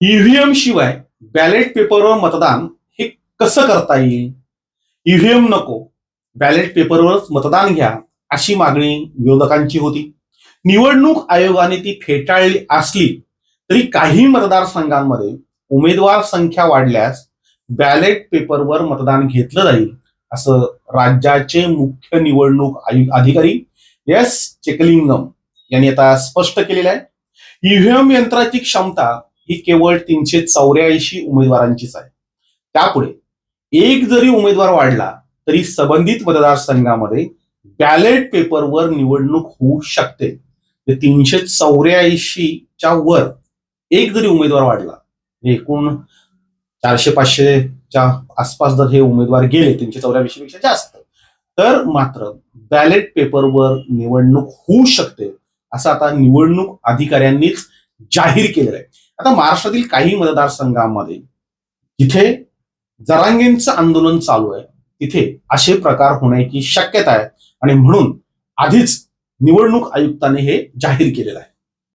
EVM शिवाय ballot पेपरवर मतदान हे कसं करता येईल? ईव्हीएम नको. बॅलेट पेपरवरच मतदान घ्या अशी मागणी विरोधकांची होती. निवडणूक आयोगाने ती फेटाळली असली तरी काही मतदारसंघांमध्ये उमेदवार संख्या वाढल्यास बॅलेट पेपरवर मतदान घेतलं जाईल असं राज्याचे मुख्य निवडणूक आयु अधिकारी एस. चेकलिंगम यांनी आता स्पष्ट केलेलं आहे. ईव्हीएम यंत्राची क्षमता ही केवळ तीनशे चौऱ्याऐंशी उमेदवारांचीच आहे. त्यापुढे एक जरी उमेदवार वाढला तरी संबंधित मतदारसंघामध्ये बॅलेट पेपरवर निवडणूक होऊ शकते. म्हणजे तीनशे चौऱ्याऐंशीच्या वर एक जरी उमेदवार वाढला म्हणजे एकूण चारशे पाचशेच्या आसपास जर हे उमेदवार गेले तीनशे चौऱ्याऐंशी पेक्षा जास्त तर मात्र बॅलेट पेपरवर निवडणूक होऊ शकते असं आता निवडणूक अधिकाऱ्यांनीच जाहीर केलेलं आहे. आता महाराष्ट्रातील काही मतदारसंघामध्ये जिथे जरांगेंचं आंदोलन चालू आहे तिथे असे प्रकार होण्याची शक्यता आहे. आणि म्हणून आधीच निवडणूक आयुक्ताने हे जाहीर केलेलं आहे.